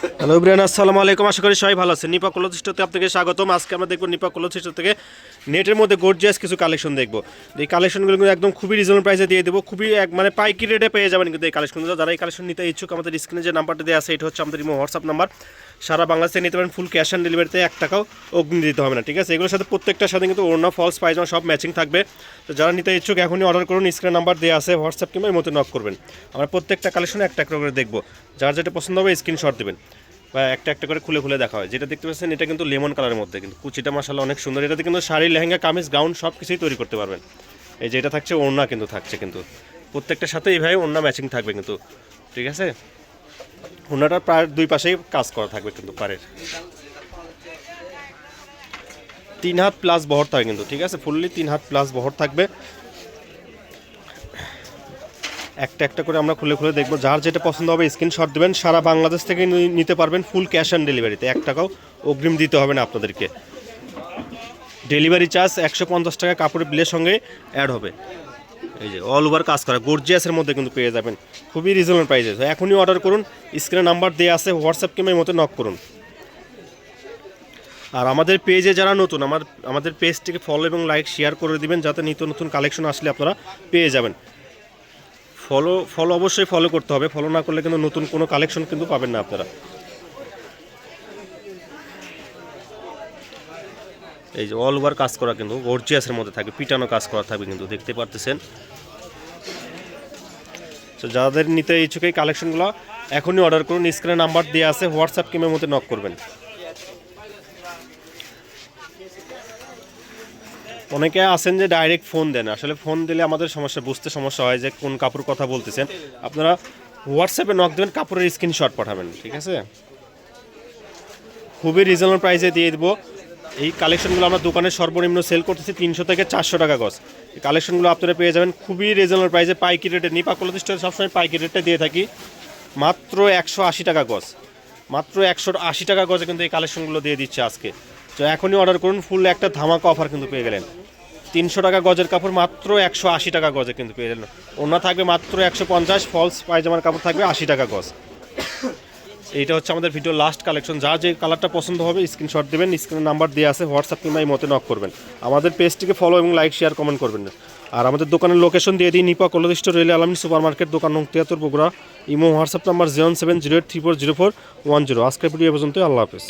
Hello Ibrahim আসসালামু আলাইকুম। আশা করি সবাই ভালো আছেন। নিপা কলচিস্টতে আপনাকে স্বাগতম। আজকে আমরা দেখব নিপা কলচিস্ট থেকে নেটের মধ্যে গর্জিয়াস কিছু কালেকশন দেখব। এই কালেকশনগুলো কিন্তু একদম খুবই রিজনেবল প্রাইসে দিয়ে দেবো। খুবই, এক মানে পাইকি রেটে পেয়ে যাবেন কিন্তু এই কালেকশনগুলো যারা এই কালেকশন নিতে ইচ্ছুক, আমাদের স্ক্রিনে যে নাম্বারটা দেওয়া আছে, এটা হচ্ছে আমাদের ইমো হোয়াটসঅ্যাপ নাম্বার সারা বাংলাদেশে নিতে পারেন ফুল ক্যাশ অন ডেলিভারিতে এক টাকাও অগ্নি দিতে হবে না, ঠিক আছে? এগুলোর সাথে প্রত্যেকটার সাথে কিন্তু ওড়না ফলস পায়জামা সব ম্যাচিং থাকবে। তো যারা নিতে ইচ্ছুক, এখনই অর্ডার করুন। স্ক্রিনে নাম্বার দেওয়া আছে হোয়াটসঅ্যাপ কিংবা এর মধ্যে নক করবেন। আমরা প্রত্যেকটা কালেকশন একটা করে দেখব। যার যেটা পছন্দ হবে স্ক্রিনশট দেবেন। বা একটা একটা করে খুলে খুলে দেখা হয়। যেটা দেখতে পাচ্ছেন, এটা কিন্তু লেমন কালারের মধ্যে, কিন্তু কুচিটা মাসাল্লাহ অনেক সুন্দর। এটাতে কিন্তু শাড়ি, লেহেঙ্গা, কামিজ, গাউন সব কিছুই তৈরি করতে পারবেন। এই যে এটা থাকছে ওড়না কিন্তু থাকছে কিন্তু। প্রত্যেকটার সাথে এইভাবে ওড়না ম্যাচিং থাকবে কিন্তু, ঠিক আছে? ওড়নাটার প্রায় দুই পাশেই কাজ করা থাকবে কিন্তু পাড়ের। তিন হাত প্লাস বহর থাকবে কিন্তু, ঠিক আছে? ফুললি তিন হাত প্লাস বহর থাকবে। একটা একটা করে আমরা খুলে খুলে দেখব। যার যেটা পছন্দ হবে স্ক্রিনশট দেবেন। সারা বাংলাদেশ থেকে নিতে পারবেন ফুল ক্যাশ অন ডেলিভারিতে এক টাকাও অগ্রিম দিতে হবে না আপনাদেরকে। ডেলিভারি চার্জ একশো পঞ্চাশ টাকা, কাপড়ের বিলের সঙ্গে অ্যাড হবে। এই যে অল ওভার কাজ করা। গর্জিয়াসের মধ্যে কিন্তু পেয়ে যাবেন। খুবই রিজনেবল প্রাইসে এখনই অর্ডার করুন। স্ক্রিনে নাম্বার দেওয়া আছে। হোয়াটসঅ্যাপ কিংবা মতো নক করুন। আর আমাদের পেজে যারা নতুন, আমার, আমাদের পেজটিকে ফলো এবং লাইক শেয়ার করে দিবেন। যাতে নিত্য নতুন কালেকশন আসলে আপনারা পেয়ে যাবেন। ফলো ফলো অবশ্যই ফলো করতে হবে। ফলো না করলে কিন্তু নতুন কোনো কালেকশন কিন্তু পাবেন না আপনারা। এই যে অল ওভার কাজ করা কিন্তু গর্জিয়াসের মধ্যে থাকবে, পিটানো কাজ করা থাকবে কিন্তু, দেখতে পারতেছেন? তো যাদের নিতে ইচ্ছুক এই কালেকশনগুলো এখনই অর্ডার করুন। স্ক্রিনে নাম্বার দেওয়া আছে হোয়াটসঅ্যাপ কিমের মধ্যে নক করবেন। অনেকে আছেন যে ডাইরেক্ট ফোন দেন। আসলে ফোন দিলে আমাদের সমস্যা, বুঝতে সমস্যা হয় যে কোন কাপড় কথা বলতেছেন। আপনারা হোয়াটসঅ্যাপে নক দেবেন কাপড়ের স্ক্রিনশট পাঠাবেন, ঠিক আছে? খুবই রিজনেবল প্রাইসে দিয়ে দেবো। এই কালেকশনগুলো আমরা দোকানে সর্বনিম্ন সেল করতেছি তিনশো থেকে চারশো টাকা গজ। এই কালেকশনগুলো আপনারা পেয়ে যাবেন খুবই রিজনেবল প্রাইসে পাইকি রেটে নিপা কলেজ স্টোরে সবসময় পাইকি রেটে দিয়ে থাকি। মাত্র একশো আশি টাকা গজ। মাত্র একশো আশি টাকা গজে কিন্তু এই কালেকশনগুলো দিয়ে দিচ্ছে আজকে। তো এখনই অর্ডার করুন ফুল একটা ধামাকা অফার কিন্তু পেয়ে গেলেন। তিনশো টাকা গজের কাপড় মাত্র একশো আশি টাকা গজে কিন্তু পেয়ে গেলেন। অন্য থাকবে মাত্র একশো পঞ্চাশ ফলস পায়জামার কাপড় থাকবে আশি টাকা গজ। এইটা হচ্ছে আমাদের ভিডিও লাস্ট কালেকশন যা যে কালারটা পছন্দ হবে স্ক্রিনশট দেবেন স্ক্রিনের নাম্বার দেওয়া আছে হোয়াটসঅ্যাপ কিংবা এই মতে নক করবেন। আমাদের পেজটিকে ফলো এবং লাইক শেয়ার কমেন্ট করবেন। আর আমাদের দোকানের লোকেশন দিয়ে দিই, নিপা কলদিষ্ট রেলে আলামিন সুপার মার্কেট দোকান নং তিয়াত্তর, Bogura. Imo WhatsApp number zero seven zero eight three four zero four one zero আজকের ভিডিও পর্যন্ত আল্লাহ হাফেজ।